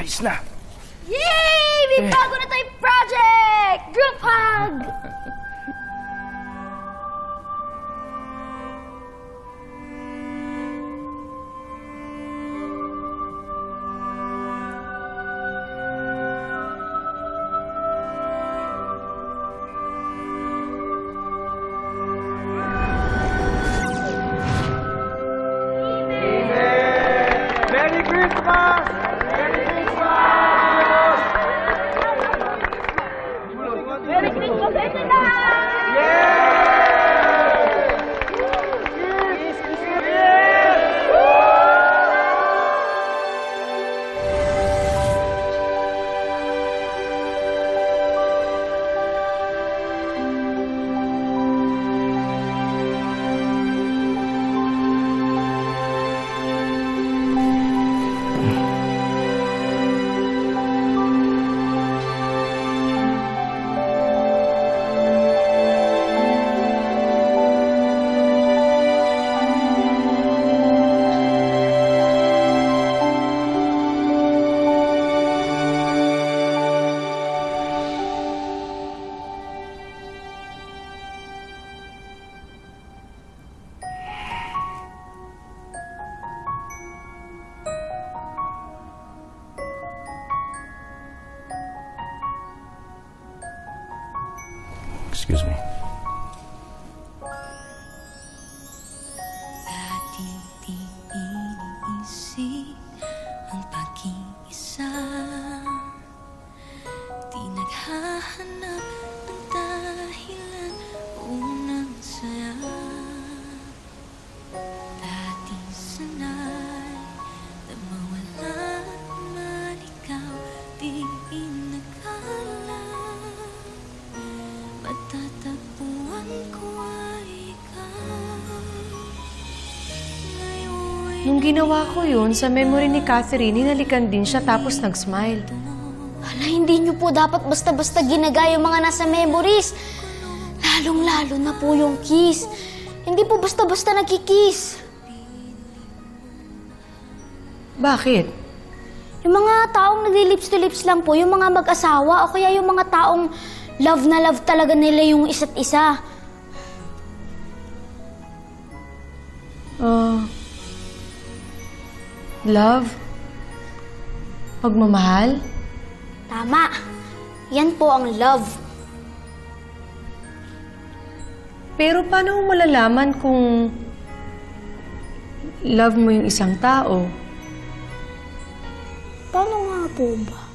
ayos na. Yay! May bago na tayong project! Group hug! Merry Christmas! 没有人跟你说谁最大 Excuse me. Ang pag-iisa Di naghahanap Nung ginawa ko yun, sa memory ni Catherine, hinalikan din siya tapos nag-smile. Hala, hindi niyo po dapat basta-basta ginagaya yung mga nasa memories. Lalong-lalo na po yung kiss. Hindi po basta-basta nagkikiss. Bakit? Yung mga taong nagli-lips to lips lang po, yung mga mag-asawa, o kaya yung mga taong love na love talaga nila yung isa't isa. Uh, love? Pagmamahal? Tama. Yan po ang love. Pero paano mo malalaman kung love mo yung isang tao? Paano nga po ba?